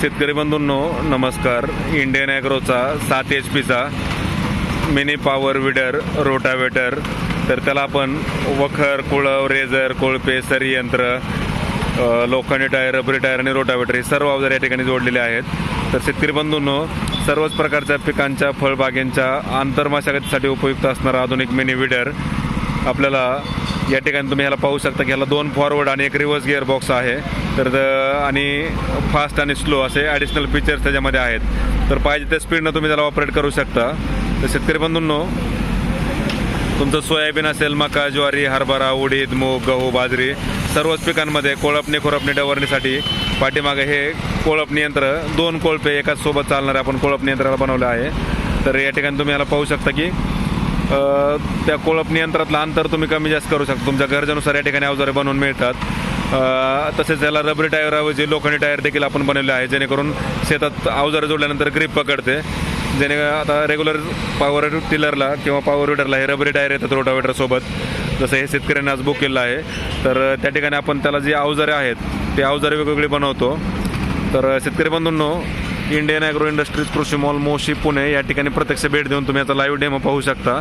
शेतकरी बंधूंनो नमस्कार. इंडियन ॲग्रोचा सात एच पीचा मिनी पॉवर विडर रोटावेटर तर त्याला आपण वखर कुळव रेझर कोळपे सरी यंत्र लोखंडी टायर रबरी टायर आणि रोटावेटर हे सर्व अवजार या ठिकाणी जोडलेले आहेत. तर शेतकरी बंधूंनो सर्वच प्रकारच्या पिकांच्या फळबागेंच्या आंतरमाशागतीसाठी उपयुक्त असणारा आधुनिक मिनी विडर आपल्याला या ठिकाणी तुम्ही ह्याला पाहू शकता की ह्याला दोन फॉरवर्ड आणि एक रिव्हर्स गिअर बॉक्स आहे. तर द- आणि फास्ट आणि स्लो असे ॲडिशनल फीचर्स त्याच्यामध्ये आहेत. तर पाहिजे त्या स्पीडनं तुम्ही त्याला ऑपरेट करू शकता. तर शेतकरी बंधूंनो तुमचं सोयाबीन असेल मका ज्वारी हरभरा उडीद मूग गहू बाजरी सर्वच पिकांमध्ये कोळपणी खुरपणी डवरणीसाठी पाठीमागे हे कोळपणी यंत्र दोन कोळपे एकाच सोबत चालणारे आपण कोळपणी यंत्राला बनवलं आहे. तर या ठिकाणी तुम्ही याला पाहू शकता की त्या कोळप यंत्रातलं अंतर तुम्ही कमी जास्त करू शकता. तुमच्या गरजेनुसार या ठिकाणी अवजारे बनवून मिळतात. तसेच याला रबरी टायरऐवजी लोखंडी टायर देखील आपण बनवले आहे जेणेकरून शेतात अवजारे जोडल्यानंतर ग्रीप पकडते. जेणे आता रेग्युलर पॉवर टिलरला किंवा पॉवर विडरला हे रबरी टायर येतात रोटावेटरसोबत जसं हे शेतकऱ्यांनी आज बुक केलं आहे. तर त्या ठिकाणी आपण त्याला जी अवजारे आहेत ते अवजारे वेगवेगळी बनवतो. तर शेतकरी बंधूंनो इंडियन ॲग्रो इंडस्ट्रीज कृषी मॉल मोशी पुणे या ठिकाणी प्रत्यक्ष भेट देऊन तुम्ही याचा लाईव्ह डेमो पाहू शकता.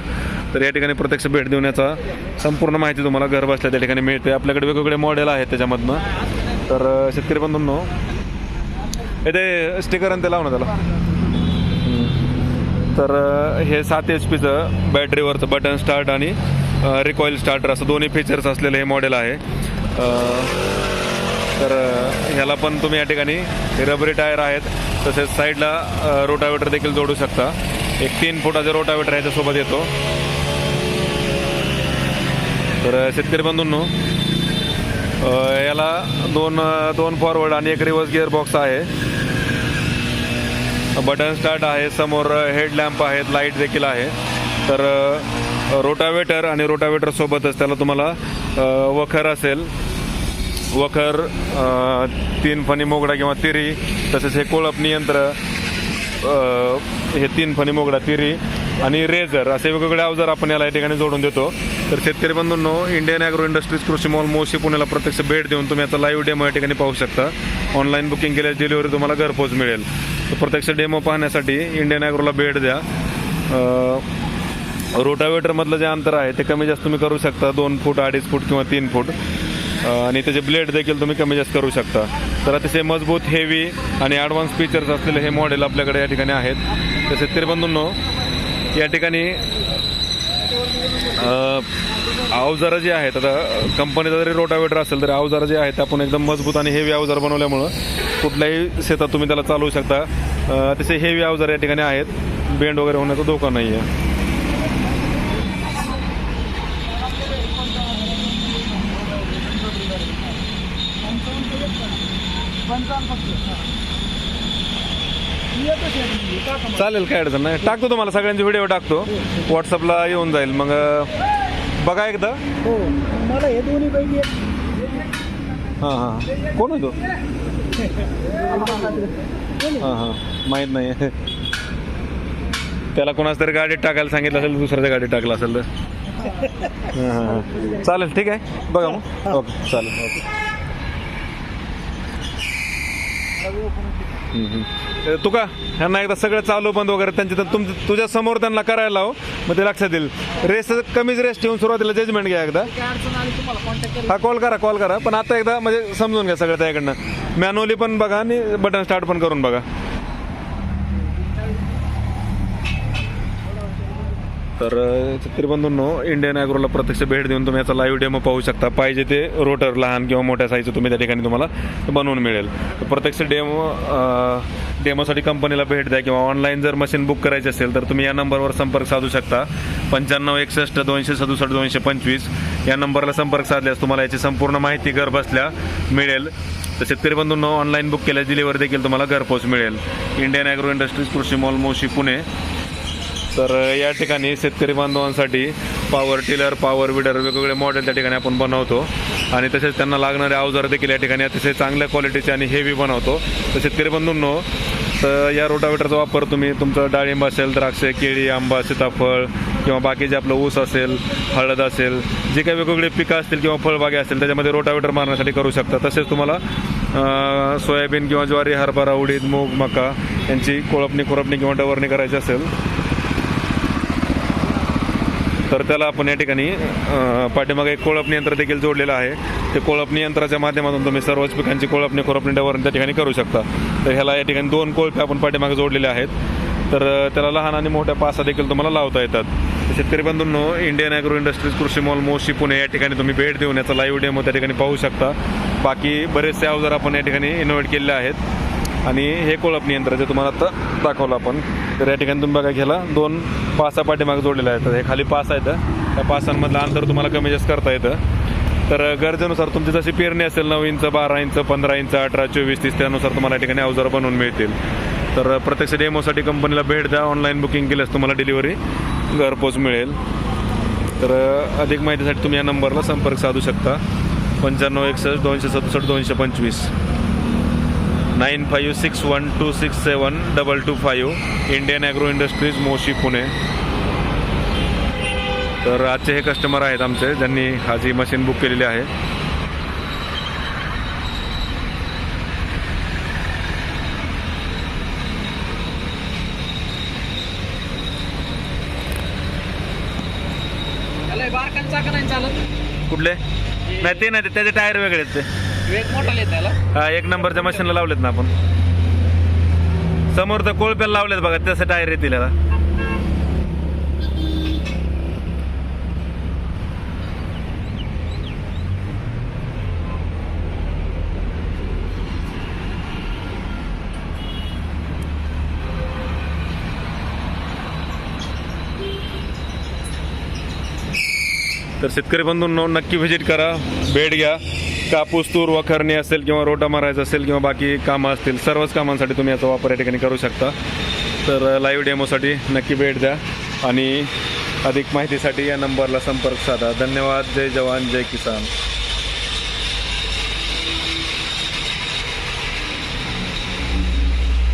तर या ठिकाणी प्रत्यक्ष भेट देऊन याचा संपूर्ण माहिती तुम्हाला घर बसल्या त्या ठिकाणी मिळते. आपल्याकडे वेगवेगळे मॉडेल आहेत त्याच्यामधनं. तर शेतकरी बंधूंनो हे ते स्टिकर आणि ते लावणं त्याला. तर हे सात एच पीचं बॅटरीवरचं बटन स्टार्ट आणि रिकॉईल स्टार्टर असं दोन्ही फीचर्स असलेलं हे मॉडेल आहे. तर ह्याला पण तुम्ही या ठिकाणी रबरी टायर आहेत. तसेच साईडला रोटावेटर देखील जोडू शकता. एक तीन फुटाचा रोटावेटर ह्याच्यासोबत येतो. तर शेतकरी बंधूंनो याला दोन दोन फॉरवर्ड आणि एक रिव्हर्स गिअर बॉक्स आहे. बटन स्टार्ट आहे समोर हेडलॅम्प आहेत लाइट देखील आहे. तर रोटावेटर आणि रोटावेटर सोबतच त्याला तुम्हाला वखर असेल. वखर तीन फणी मोगडा किंवा तिरी तसेच हे कोळपणी यंत्र हे तीन फणी मोगडा तिरी आणि रेझर असे वेगवेगळे अवजार आपण याला या ठिकाणी जोडून देतो. तर शेतकरी बंधूंनो इंडियन ॲग्रो इंडस्ट्रीज कृषी मॉल मोशी पुण्याला प्रत्यक्ष भेट देऊन तुम्ही याचा लाईव्ह डेमो या ठिकाणी पाहू शकता. ऑनलाईन बुकिंग केल्यास डिलिव्हरी तुम्हाला घरपोच मिळेल. तर प्रत्यक्ष डेमो पाहण्यासाठी इंडियन ॲग्रोला भेट द्या. रोटावेटरमधलं जे अंतर आहे ते कमी जास्त तुम्ही करू शकता. दोन फूट अडीच फूट किंवा तीन फूट. आणि त्याचे ब्लेड देखील तुम्ही कमी जास्त करू शकता. तर अतिशय मजबूत हेवी आणि ॲडव्हान्स फीचर्स असलेले हे मॉडेल आपल्याकडे या ठिकाणी आहेत. तर शेतकरी बंधूंनो या ठिकाणी अवजारं जी आहेत आता कंपनीचा जरी रोटावेटर असेल तरी अवजारं जे आहेत आपण एकदम मजबूत आणि हेवी अवजार बनवल्यामुळं कुठल्याही शेतात तुम्ही त्याला चालवू शकता. अतिशय हेवी अवजार या ठिकाणी आहेत. बेंड वगैरे होण्याचा धोका नाही आहे चालेल काय अडचण नाही. टाकतो तुम्हाला सगळ्यांचे व्हिडिओ टाकतो. व्हॉट्सअपला येऊन जाईल. मग बघा एकदा. हो मला हे. दोन्ही पैकी हां हां कोण होतो हां. हां माहीत नाही. त्याला कोणाच तरी गाडीत टाकायला सांगितलं असेल दुसऱ्याच्या गाडीत टाकलं असेल तर. हां हां. चालेल ठीक आहे. बघा मग. ओके चालेल ओके. हम्म. तू का ह्यांना एकदा सगळं चालू बंद वगैरे त्यांचे तर तुम तुझ्या समोर त्यांना करायला लाव मग ते लक्षात येईल. रेस कमीच रेस ठेवून सुरुवातीला जजमेंट घ्या एकदा. हा कॉल करा कॉल करा. पण आता एकदा म्हणजे समजून घ्या सगळं त्याकडनं मॅन्युअली पण बघा आणि बटन स्टार्ट पण करून बघा. तर अ, शेतकरी बंधूंनो इंडियन ॲग्रोला प्रत्यक्ष भेट देऊन तुम्ही याचा लाईव्ह डेमो पाहू शकता. पाहिजे ते रोटर लहान किंवा मोठ्या साईजचं तुम्ही त्या ठिकाणी तुम्हाला बनवून मिळेल. तर प्रत्यक्ष डेमो डेमोसाठी कंपनीला भेट द्या किंवा ऑनलाईन जर मशीन बुक करायची असेल तर तुम्ही या नंबरवर संपर्क साधू शकता. पंच्याण्णव एकसष्ट दोनशे सदुसष्ट दोनशे पंचवीस या नंबरला संपर्क साधल्यास तुम्हाला याची संपूर्ण माहिती घर बसल्या मिळेल. तर शेतकरी बंधूंनो ऑनलाईन बुक केल्यास डिलिव्हरी देखील तुम्हाला घरपोच मिळेल. इंडियन ॲग्रो इंडस्ट्रीज कृषी मॉल मोशी पुणे. तर या ठिकाणी शेतकरी बांधवांसाठी पॉवर टिलर पॉवर विडर वेगवेगळे मॉडेल त्या ठिकाणी आपण बनवतो. आणि तसेच त्यांना लागणारे अवजार देखील या ठिकाणी अतिशय चांगल्या क्वालिटीचे आणि हेवी बनवतो. तर शेतकरी बंधूंनो तर या रोटावेटरचा वापर तुम्ही तुमचं डाळिंब असेल द्राक्षे केळी आंबा सीताफळ किंवा बाकी जे आपलं ऊस असेल हळद असेल जे काही वेगवेगळे पिकं असतील किंवा फळबागे असतील त्याच्यामध्ये रोटावेटर मारण्यासाठी करू शकता. तसेच तुम्हाला सोयाबीन किंवा ज्वारी हरभरा उडीद मूग मका यांची कोळपणी खुरपणी किंवा डवरणी करायची असेल तर त्याला आपण या ठिकाणी पाठीमागे एक कोळपणी यंत्र देखील जोडलेलं आहे. ते कोळपणी यंत्राच्या माध्यमातून तुम्ही सर्वच पिकांची कोळपणी खोरपणी डवरण त्या ठिकाणी करू शकता. तर ह्याला या ठिकाणी दोन कोळपे आपण पाठीमागे जोडलेले आहेत. तर त्याला लहान आणि मोठ्या पासा देखील तुम्हाला लावता येतात. शेतकरी बंधूंनो इंडियन ॲग्रो इंडस्ट्रीज कृषी मॉल मोशी पुणे या ठिकाणी तुम्ही भेट देऊन याचा लाईव्ह डेमो त्या ठिकाणी पाहू शकता. बाकी बरेचसे अवजार आपण या ठिकाणी इनोव्हेट केलेले आहेत. आणि हे कोळपणी यंत्र जे तुम्हाला आता दाखवलं आपण. तर या ठिकाणी तुम्ही बघा घ्याला दोन पासा पाठीमागे जोडलेल्या आहेत. हे खाली पास आहेत. त्या पासांमधलं अंतर तुम्हाला कमी जास्त करता येतं. तर गरजेनुसार तुमची जशी पेरणी असेल नऊ इंच बारा इंच पंधरा इंच अठरा चोवीस तीस त्यानुसार तुम्हाला या ठिकाणी अवजार बनवून मिळतील. तर प्रत्यक्ष डेमोसाठी कंपनीला भेट द्या. ऑनलाईन बुकिंग केल्यास तुम्हाला डिलिव्हरी घरपोच मिळेल. तर अधिक माहितीसाठी तुम्ही या नंबरला संपर्क साधू शकता. पंच्याण्णव एकसष्ट दोनशे सदुसष्ट दोनशे पंचवीस. Nine five six one two six seven double two five Indian agro industries Moshi Pune तर आजचे हे कस्टमर आहेत आमचे ज्यांनी आज ही मशीन बुक केलेली आहे नाही कुठले नाही ते नाही ते त्याचे टायर वेगळे आहेत ते वेग मोठा येत त्याला हा एक नंबरच्या मशीनला लावलेत ना आपण. समोर तर कोळप्याला लावलेत बघा तसं टायर येतील तर शेतकरी बंधूंनो नक्की व्हिजिट करा भेट घ्या. कापूस तूर वखरणी असेल किंवा रोटा मारायचा असेल किंवा बाकी कामं असतील सर्वच कामांसाठी तुम्ही याचा वापर या ठिकाणी करू शकता. तर लाईव्ह डेमोसाठी नक्की भेट द्या आणि अधिक माहितीसाठी या नंबरला संपर्क साधा. धन्यवाद. जय जवान जय किसान.